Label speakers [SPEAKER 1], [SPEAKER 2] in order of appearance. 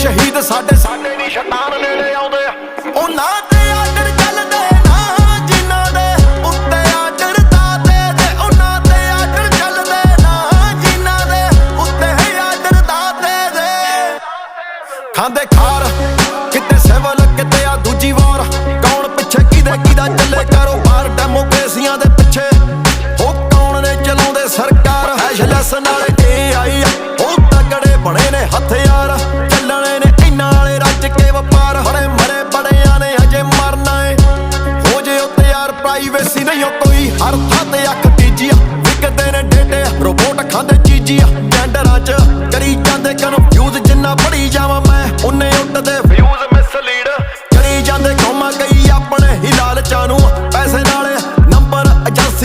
[SPEAKER 1] ਸ਼ਹੀਦ ਸਾਡੇ ਸਾਡੇ ਨਹੀਂ ਸ਼ੈਤਾਨ ਨੇੜੇ ਆਉਂਦੇ ਉਹਨਾਂ ਤੇ ਆਡਰ ਚੱਲਦੇ, ਨਾ ਜਿਨ੍ਹਾਂ ਦੇ ਉੱਤੇ ਆਡਰ ਦਾਦੇ ਤੇ ਉਹਨਾਂ ਤੇ ਆਡਰ ਚੱਲਦੇ, ਨਾ ਜਿਨ੍ਹਾਂ ਦੇ ਉੱਤੇ ਆਡਰ ਦਾਦੇ ਦੇ ਖਾਂਦੇ ਖਾਰ, ਕਿਤੇ ਸਿਵਲ, ਕਿਤੇ ਆ ਦੂਜੀ ਵਾਰ। ਕੌਣ ਪਿੱਛੇ ਕਿਹਦੇ ਕਿਹਦਾ ਚੱਲੇ, ਕਾਰੋਬਾਰ ਡੈਮੋਕ੍ਰੇਸੀਆਂ ਦੇ ਪਿੱਛੇ। ਉਹ ਕੌਣ ਨੇ ਚਲਾਉਂਦੇ ਸਰਕਾਰ? ਐਸ਼ ਨਾਲ ਏ ਆਈ ਪ੍ਰਾਈਵੇਸੀ ਨਹੀਂ ਓ ਕੋਈ ਹਰ ਥਾਂ ਤੇ ਅੱਖ ਤੀਜੀਆ। ਵਿਕਦੇ ਨੇ ਡੇਟੇ ਰੋਬੋਟ ਖਾਂਦੇ ਚੀਜ਼ੀਆ। ਟੈਂਡਰਾਂ 'ਚ ਕਰੀ ਜਾਂਦੇ ਕਨਫਿਊਜ਼ ਜਿੰਨਾ ਪੜੀ ਜਾਵਾਂ